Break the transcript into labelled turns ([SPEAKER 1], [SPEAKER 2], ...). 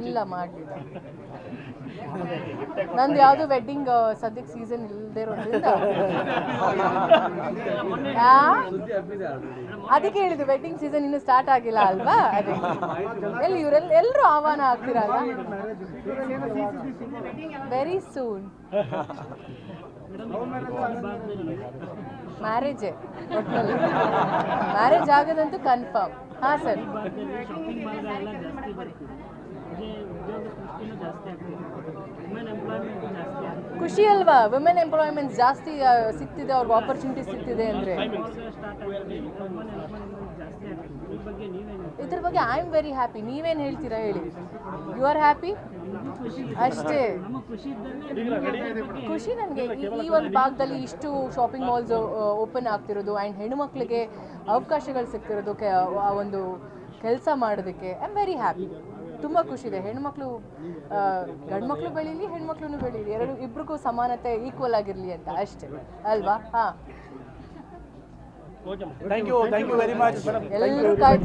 [SPEAKER 1] ಇಲ್ಲ ಮಾಡಲಿಲ್ಲ ನಂದು ಯಾವುದು ವೆಡ್ಡಿಂಗ್ ಸದ್ಯಕ್ಕೆ ಸೀಸನ್ ಇಲ್ಲದೆ? ಅದಕ್ಕೆ ಹೇಳಿದ್ದು ವೆಡ್ಡಿಂಗ್ ಸೀಸನ್ ಇನ್ನು ಸ್ಟಾರ್ಟ್ ಆಗಿಲ್ಲ ಅಲ್ವಾ? ಎಲ್ಲಿ ಇವರೆಲ್ಲ ಎಲ್ಲರೂ ಆಹ್ವಾನ ಆಗ್ತಿರಲ್ಲ. ವೆರಿ ಸೂನ್
[SPEAKER 2] ಮ್ಯಾರೇಜ್
[SPEAKER 1] ಮ್ಯಾರೇಜ್ ಆಗದಂತೂ ಕನ್ಫರ್ಮ್ ಹಾಂ ಸರ್.
[SPEAKER 3] ಶಾಪಿಂಗ್ ಜಾಸ್ತಿ ಬರ್ತಿದೆ ಅದೇ ಉದ್ಯೋಗ ಸೃಷ್ಟಿನೂ ಜಾಸ್ತಿ ಆಗ್ತಿದೆ ವುಮೆನ್ ಎಂಪ್ಲಾಯ್ಮೆಂಟ್ ಜಾಸ್ತಿ ಆಗ್ತಿದೆ
[SPEAKER 1] ಖುಷಿ ಅಲ್ವಾ? ವುಮೆನ್ ಎಂಪ್ಲಾಯ್ಮೆಂಟ್ ಜಾಸ್ತಿ ಸಿಗ್ತಿದೆ, ಅವ್ರಿಗೆ ಆಪರ್ಚುನಿಟಿ ಸಿಗ್ತಿದೆ ಅಂದರೆ. ಇದ್ರ ಬಗ್ಗೆ ಐ ಆಮ್ ವೆರಿ ಹ್ಯಾಪಿ ನೀವೇನು ಹೇಳ್ತೀರಾ ಹೇಳಿ? ಯು ಆರ್ ಹ್ಯಾಪಿ ಅಷ್ಟೇ.
[SPEAKER 3] ಖುಷಿ
[SPEAKER 1] ನನಗೆ. ಈ ಒಂದು ಭಾಗದಲ್ಲಿ ಇಷ್ಟು ಶಾಪಿಂಗ್ ಮಾಲ್ಸ್ ಓಪನ್ ಆಗ್ತಿರೋದು ಆ್ಯಂಡ್ ಹೆಣ್ಣುಮಕ್ಳಿಗೆ ಅವಕಾಶಗಳು ಸಿಗ್ತಿರೋದು ಆ ಒಂದು ಕೆಲಸ ಮಾಡೋದಕ್ಕೆ. ಐ ಆಮ್ ವೆರಿ ಹ್ಯಾಪಿ ತುಂಬ ಖುಷಿ ಇದೆ ಹೆಣ್ಮಕ್ಳು ಗಂಡ್ಮಕ್ಳು ಬೆಳೀಲಿ ಹೆಣ್ಮಕ್ಳು ಬೆಳೀಲಿ. ಎರಡು ಇಬ್ರಿಗೂ ಸಮಾನತೆ ಈಕ್ವಲ್ ಆಗಿರಲಿ ಅಂತ ಅಷ್ಟೇ. ಅಲ್ವಾ? ಹಾಂ. ಎಲ್ಲರೂ